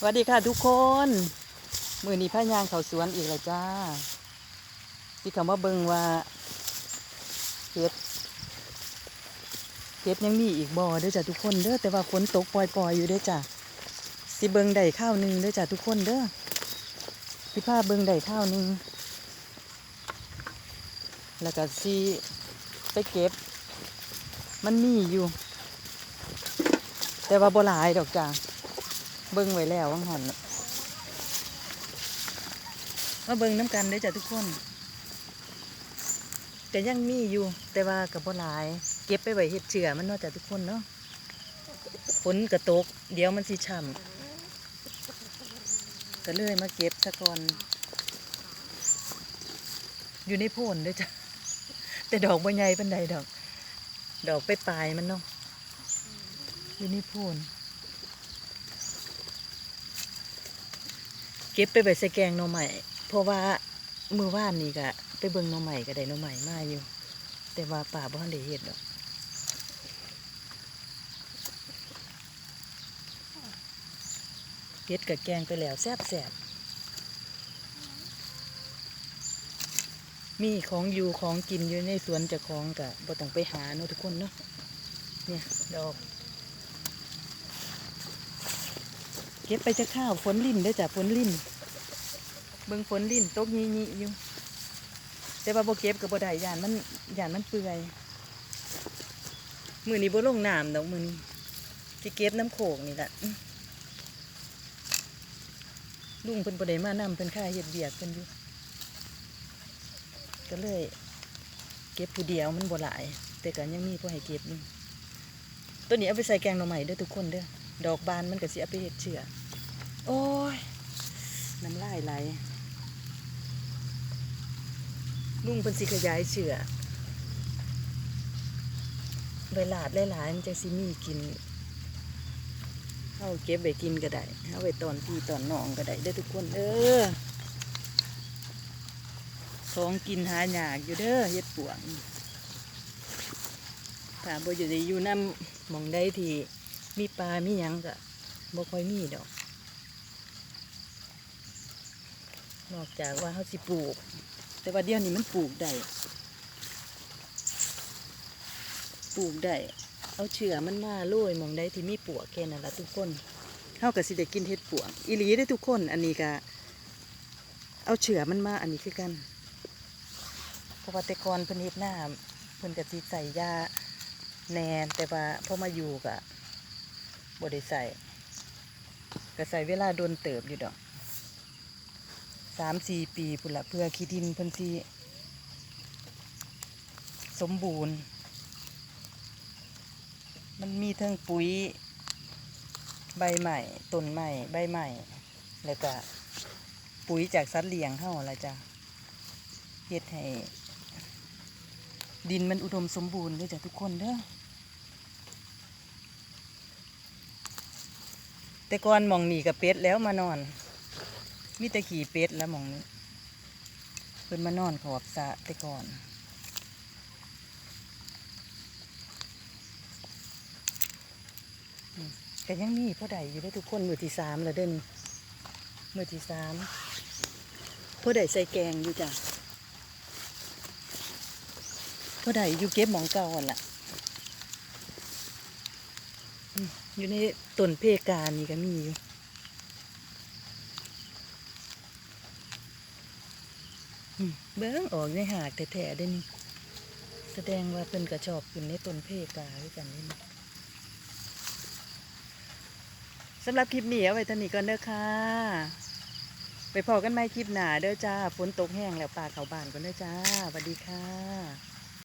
สวัสดีค่ะทุกคน มือนี้พายางเขาสวนอีกแล้วจ้าที่คำว่าเบิงว่าเห็ดเห็ดยังมีอีกบ่อเด้อจ้ะทุกคนเด้อแต่ว่าฝนตกปล่อยๆอยู่เด้อจ้ะสิเบิงได้ข้าวหนึ่งเด้อจ้ะทุกคนเด้อสิพาเบิงได้ข้าวหนึ่งแล้วก็สิไปเก็บ มันมีอยู่ แต่ว่าบ่หลายดอกจ้า เบิ้งไว้แล้วว่างหันมาเบิ้งน้ำกันเด้จ้ะทุกคนแต่ยังมีอยู่ แต่ว่ากับบ่หลาย เก็บไปไว้เฮ็ดเชื่อมันเนาะจ้ะทุกคนเนาะฝนกระตก เดี๋ยวมันสิช่ำก็เลยมาเก็บซะก่อน อยู่ในโพนเด้อจ้ะแต่ดอกบ่ใหญ่ปานใดดอก ดอกไปปลายมันเนาะอยู่ในโพน ก็บไปไว้ใส่แกงหน่อใหม่เพราะว่ามือว่านนี่ก็ไปเบิ่งหน่อใหม่ก็ได้หน่อใหม่มาอยู่ แต่ว่าป่าบ่ทันได้เฮ็ดดอกเฮ็ดกับแกงไปแล้วแซ่บแซ่บมีของอยู่ของกินอยู่ในสวนจะของกะบ่ต้องไปหาเนาะทุกคนเนาะเนี่ยดอก เก็บไปจะข้าวฝนลิ่นได้จ้ะฝนลิ่นเบิ่งฝนลิ่นตกยี่ยี่อยู่แต่ว่าบ่เก็บกับบ่ได้ยานมันยานมันเปื่อยมือนี้บ่ลงน้ำดอกมือนี้สิเก็บน้ำโขกนี่แหละลุงเพิ่นบ่ได้มานำเพิ่นค่าเฮ็ดเวียกเพิ่นอยู่ก็เลย เก็บผู้เดียวมันบ่หลาย แต่ก็ยังมีพอให้เก็บอยู่ตัวนี้เอาไปใส่แกงหน่อใหม่เด้อทุกคนเด้อ ดอกบานมันก็สิเอาไปเฮ็ดเชื่อโอ้ย น้ำลายไหลลุงเป็นสิขยายเชื่อใบลาดหลายๆมันจะสิมีกินเอาเก็บไว้กินก็ได้เอาไว้ตอนพี่ตอนน้องก็ได้เด้อทุกคนเด้อของกินหายากอยู่เด้อเฮ็ดปวงถ้าบ่อยู่ได้อยู่น้ำหมองได้ที่ มีปลา มีหยังก็บ่ค่อยมีดอก นอกจากว่าเขาสิปลูก แต่ว่าเดี๋ยวนี้มันปลูกได้ ปลูกได้ เอาเชือมันมาโรยมองได้ที่มีปลวกแค่นั้นละทุกคนเขาก็สิได้กินเห็ดปวกอีหลีได้ทุกคน อันนี้ก็เอาเชือมันมา อันนี้คือกันเพราะว่าแต่ก่อนเพิ่นเฮ็ดหน้าเพิ่นก็สิใส่ยาแนนแต่ว่าพอมาอยู่ก็ บ่ไดใส่ก็ใส่เวลาโดนเติบอยู่ดอกสามสี่ปีพุ่นละเพื่อขี้ดินพิ่นสิสมบูรณ์ มันมีทั้งปุ๋ย ใบใหม่ต้นใหม่ใบใหม่แล้วก็ปุ๋ยจากสัตว์เลี้ยงเฮาละจ้ะเฮ็ดให้ดินมันอุดมสมบูรณ์เลยจ้ะทุกคนเด้อ แต่ก่อนมองนี่กับเป็ดแล้วมานอนมีต่ขี่เป็ดแล้วมองนี้เพิ่นมานอนขอบสะแต่ก่อนแต่ยังมีพ่อใดอยู่ได้ทุกคนมือที่สามแล้วเดินมือที่สามพ่อใดใส่แกงอยู่จ้ะพ่อใดอยู่เก็บหมองเก่าหั่นล่ะ อยู่ในต้นเพกานี่ก็มีอยู่เบิ้งออกในหากแท้ๆเด้นี่ แสดงว่าเป็นกระชอบขึ้นในต้นเพกาด้วยกันนี่สำหรับคลิปนี้เอาไว้เท่านี้ก่อนเด้อค่ะ ไปพอกันไหมคลิปหนาเด้อจ้าฝนตกแห้งแล้วปลาเขาบานก่อนเด้อจ้าสวัสดีค่ะ